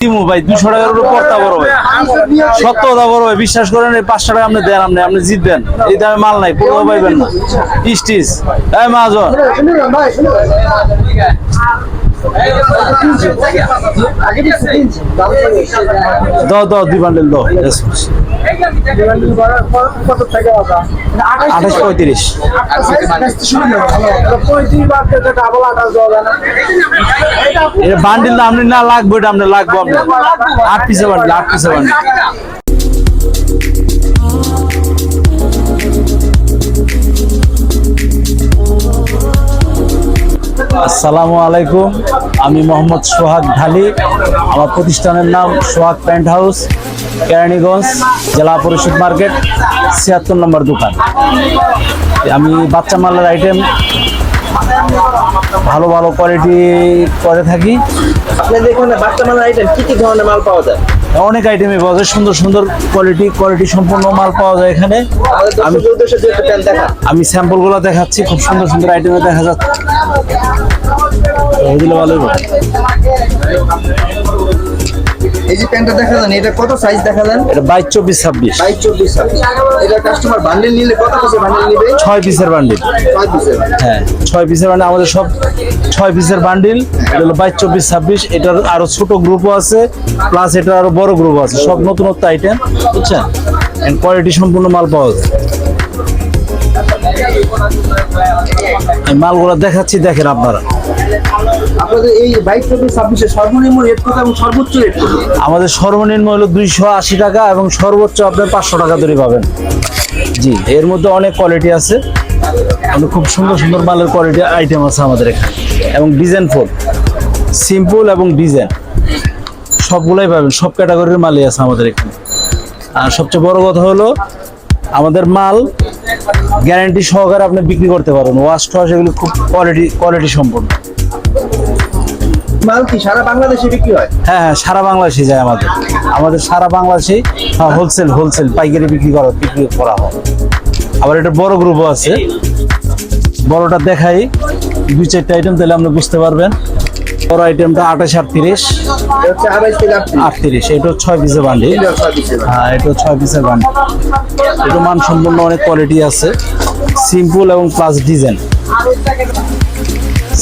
দিমু ভাই দুশো টাকার উপর পড়তা বড় ভাই। সত্য কথা বড় ভাই বিশ্বাস করেন এই পাঁচশো টাকা আপনি দেন আপনি আপনি জিতবেন। এই দামে মাল নাই পুরো পাইবেন না। টিস এই মাজন দ দ দুই বান্ডেল দাও। বান্ডিল আপনি না লাগবে এটা আট পিসে বান্ডিল আট পিসে বান্ডিল আসসালামু আলাইকুম। আমি মোহাম্মদ সোহাগ ঢালি। আমার প্রতিষ্ঠানের নাম সোহাগ প্যান্ট হাউস। কেরানীগঞ্জ জেলা পরিষদ মার্কেট ছিয়াত্তর নম্বর দোকান। আমি বাচ্চা মালের আইটেম ভালো ভালো কোয়ালিটি করে থাকি। আপনাদের এখানে বাচ্চা মালের আইটেম কি কি ধরনের মাল পাওয়া যায়? অনেক আইটেমই পাওয়া যায় সুন্দর সুন্দর কোয়ালিটি কোয়ালিটি সম্পূর্ণ মাল পাওয়া যায় এখানে। আমি আমি স্যাম্পলগুলো দেখাচ্ছি খুব সুন্দর সুন্দর আইটেমে দেখা যাচ্ছে। ভালোই। এই যে প্যান্টটা দেখালেন এটা কত সাইজ দেখালেন এটা বাইশ চব্বিশ ছাব্বিশ। বাইশ চব্বিশ ছাব্বিশ। এটা কাস্টমার বান্ডেল নিলে কত পিসের বান্ডেল নিবে? ছয় পিসের বান্ডিল ছয় পিসের হ্যাঁ ছয় পিসের বান্ডিল আমাদের সব ছয় পিসের বান্ডিল এটা হলো বাইশ চব্বিশ ছাব্বিশ। এটার আরও ছোট গ্রুপও আছে প্লাস এটার আরও বড় গ্রুপও আছে। সব নতুনত্ব আইটেম বুঝছেন? এন্ড কোয়ালিটি সম্পূর্ণ মাল পাওয়া যায়। মালগুলো দেখাচ্ছি দেখেন আপনারা। আপনাদের এই ছাব্বিশের সর্বনিম্ন রেট কত এবং সর্বোচ্চ রেট আমাদের সর্বনিম্ন হলো দুইশো আশি টাকা এবং সর্বোচ্চ আপনার পাঁচশো টাকা ধরে পাবেন। জি, এর মধ্যে অনেক কোয়ালিটি আছে। আমাদের খুব সুন্দর সুন্দর মালের কোয়ালিটি আইটেম আছে আমাদের এখানে। এবং ডিজাইন ফুল সিম্পল এবং ডিজাইন সবগুলাই পাবেন, সব ক্যাটাগরির মালই আছে আমাদের এখানে। আর সবচেয়ে বড় কথা হলো, আমাদের মাল গ্যারান্টি সহকারে আপনি বিক্রি করতে পারবেন ওয়াশ টোয়াশ এগুলো খুব কোয়ালিটি কোয়ালিটি সম্পূর্ণ মাল কি সারা বাংলাদেশে বিক্রি হয়? হ্যাঁ হ্যাঁ সারা বাংলাদেশে যায় আমাদের। আমাদের সারা বাংলাদেশে হোলসেল হোলসেল পাইকারি বিক্রি করা বিক্রি করা হয়। আবার এটা বড় গ্রুপও আছে। বড়টা দেখাই। দুই চারটা আইটেম তাহলে আপনি বুঝতে পারবেন। বড় আইটেমটা আঠাশ আটত্রিশ। আটত্রিশ। এটা ছয় পিসের পিসের হ্যাঁ এটা ছয় পিসের বান্ডিল এটা মান সম্পূর্ণ অনেক কোয়ালিটি আছে। সিম্পল এবং প্লাস ডিজাইন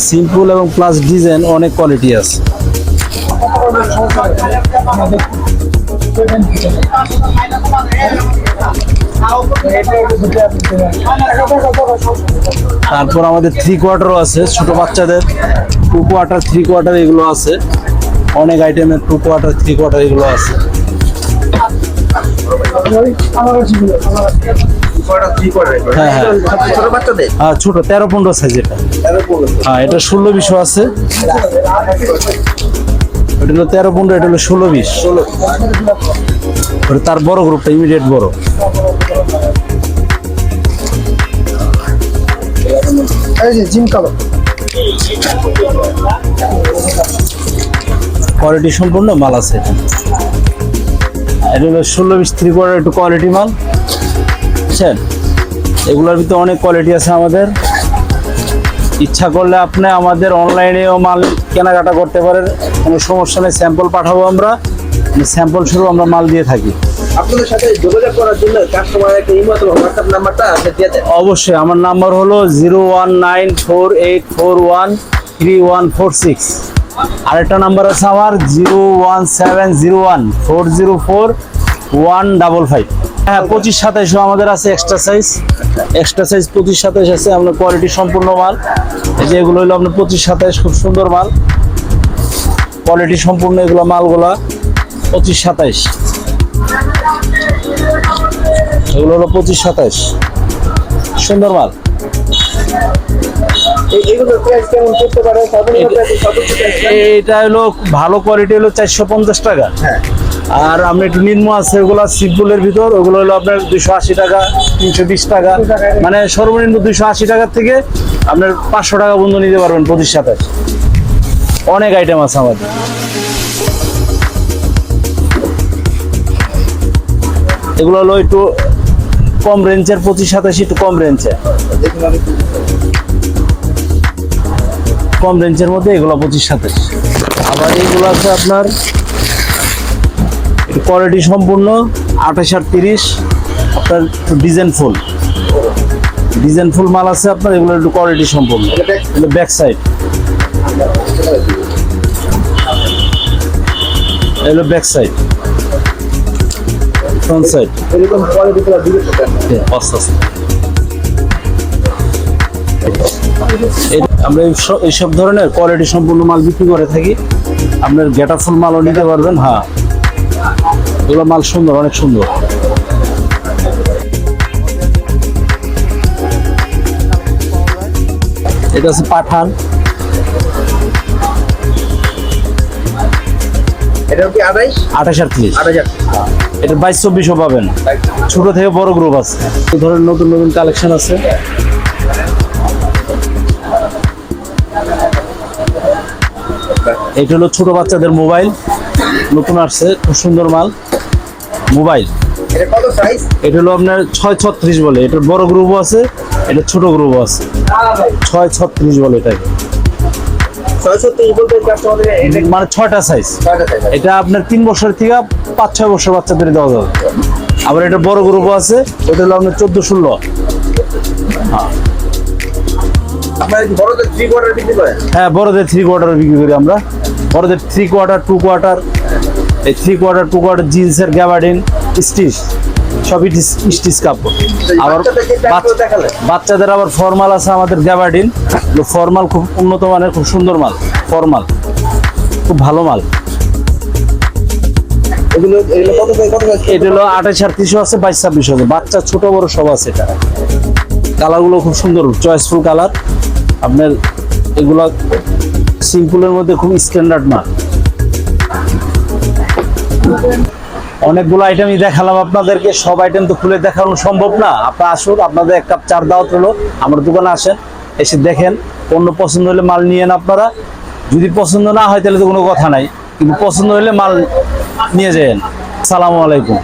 সিম্পল এবং প্লাস ডিজাইন অনেক কোয়ালিটি আছে। তারপর আমাদের থ্রি কোয়ার্টারও আছে, ছোট বাচ্চাদের টু কোয়ার্টার থ্রি কোয়ার্টার এগুলো আছে। অনেক আইটেমের টু কোয়ার্টার থ্রি কোয়ার্টার এগুলো আছে। হ্যাঁ, হ্যাঁ। ছোট আর ছোট তেরো পনেরো সাইজ এটা। হ্যাঁ এটা ষোলো বিশও আছে। এটা হলো তেরো পনেরো এটা হলো ষোলো বিশ। ওটা তার বড় গ্রুপটা ইমিডিয়েট বড়। এই যে জিম কালো। কোয়ালিটি সম্পূর্ণ মাল আছে এটা। এটা হলো ষোলো বিশ থ্রি কোয়ার্টার একটু কোয়ালিটি মাল। বুঝছেন? এগুলোর ভিতরে অনেক কোয়ালিটি আছে আমাদের। ইচ্ছা করলে আপনি আমাদের অনলাইনেও মাল কেনাকাটা করতে পারেন। কোনো সমস্যা নেই স্যাম্পল পাঠাবো আমরা। স্যাম্পল শুরু আমরা মাল দিয়ে থাকি। আপনাদের সাথে যোগাযোগ করার জন্য কাস্টমার একটা ইমো অথবা হোয়াটসঅ্যাপ নাম্বারটা আপনি দিয়ে দেন। অবশ্যই আমার নাম্বার হলো zero one nine four eight four one three one four six আরেকটা নাম্বার আছে আমার zero one seven zero one four zero four one double five হ্যাঁ পঁচিশ সাতাইশও আমাদের আছে এক্সট্রা সাইজ এক্সট্রা সাইজ পঁচিশ সাতাইশ আছে আপনার কোয়ালিটি সম্পূর্ণ মাল। এই যে এগুলো হলো আপনার পঁচিশ সাতাইশ খুব সুন্দর মাল। কোয়ালিটি সম্পূর্ণ এগুলো মালগুলা পঁচিশ সাতাইশ। এগুলো হলো পঁচিশ সাতাইশ। সুন্দর মাল। এটা হলো ভালো কোয়ালিটি হলো চারশো পঞ্চাশ টাকা। হ্যাঁ। আর আপনি একটু নিম্ন আছে, ওগুলো সিম্পলের ভিতর, ওগুলো হলো আপনার দুশো আশি টাকা, তিনশো বিশ টাকা। মানে সর্বনিম্ন দুশো আশি টাকার থেকে আপনার পাঁচশো টাকা বন্ধু নিতে পারবেন সাতাশ অনেক আইটেম আছে আমাদের। এগুলো হলো একটু কম রেঞ্জের পঁচিশ সাতাশি একটু কম রেঞ্জে কম রেঞ্জের মধ্যে এগুলো পঁচিশ সাতাশ। আবার এইগুলো আছে আপনার কোয়ালিটি সম্পূর্ণ আঠাশ আর তিরিশ আপনার ডিজাইন ফুল। ডিজাইন ফুল মাল আছে আপনার, এগুলো একটু কোয়ালিটি সম্পূর্ণ। ব্যাক সাইড এগুলো ব্যাক সাইড ফ্রন্ট সাইড আমরা এইসব ধরনের কোয়ালিটি সম্পূর্ণ মাল বিক্রি করে থাকি। আপনার গেটা ফুল মালও নিতে পারবেন হ্যাঁ। এগুলো মাল সুন্দর অনেক সুন্দর। এটা হচ্ছে পাঠান। এটা বাইশ চব্বিশও পাবেন। ছোট থেকে বড় গ্রুপ আছে। এই ধরনের নতুন নতুন কালেকশন আছে। এটা হলো ছোট বাচ্চাদের মোবাইল নতুন আসছে খুব সুন্দর মাল। মোবাইল। এটা এটা হলো আপনার ছয় ছত্রিশ বলে। এটার বড় গ্রুপও আছে এটা ছোট গ্রুপও আছে। ছয় ছত্রিশ বলে এটাকে। এটা মানে ছয়টা সাইজ এটা আপনার তিন বছর থেকে পাঁচ ছয় বছর বাচ্চাদের দেওয়া যাবে। আবার এটা বড় গ্রুপও আছে ওটা হলো আপনার চোদ্দ ষোলো। হ্যাঁ বড়দের থ্রি কোয়ার্টার বিক্রি করি আমরা। বড়দের থ্রি কোয়ার্টার টু কোয়ার্টার এই থ্রি কোয়ার্টার টু কোয়ার্টার জিন্সের গ্যাবার্ডিন স্টিচ সবই স্টিচ কাপড়। আবার বাচ্চাদের আবার ফর্মাল আছে আমাদের গ্যাবার্ডিন ফর্মাল খুব উন্নত মানের খুব সুন্দর মাল ফর্মাল খুব ভালো মাল। এটা হলো আঠাশ আছে বাইশ ছাব্বিশ আছে। বাচ্চা ছোট বড় সব আছে এটা। কালারগুলো খুব সুন্দর চয়েসফুল কালার। আপনার এগুলা সিম্পলের মধ্যে খুব স্ট্যান্ডার্ড মাল। অনেকগুলো আইটেমই দেখালাম আপনাদেরকে, সব আইটেম তো খুলে দেখানো সম্ভব না। আপনার আসুন, আপনাদের এক কাপ চার দাওয়াত হলো, আমার দোকানে আসেন, এসে দেখেন পণ্য পছন্দ হলে মাল নিয়েন আপনারা। যদি পছন্দ না হয় তাহলে তো কোনো কথা নাই, কিন্তু পছন্দ হলে মাল নিয়ে যাবেন সালামু আলাইকুম।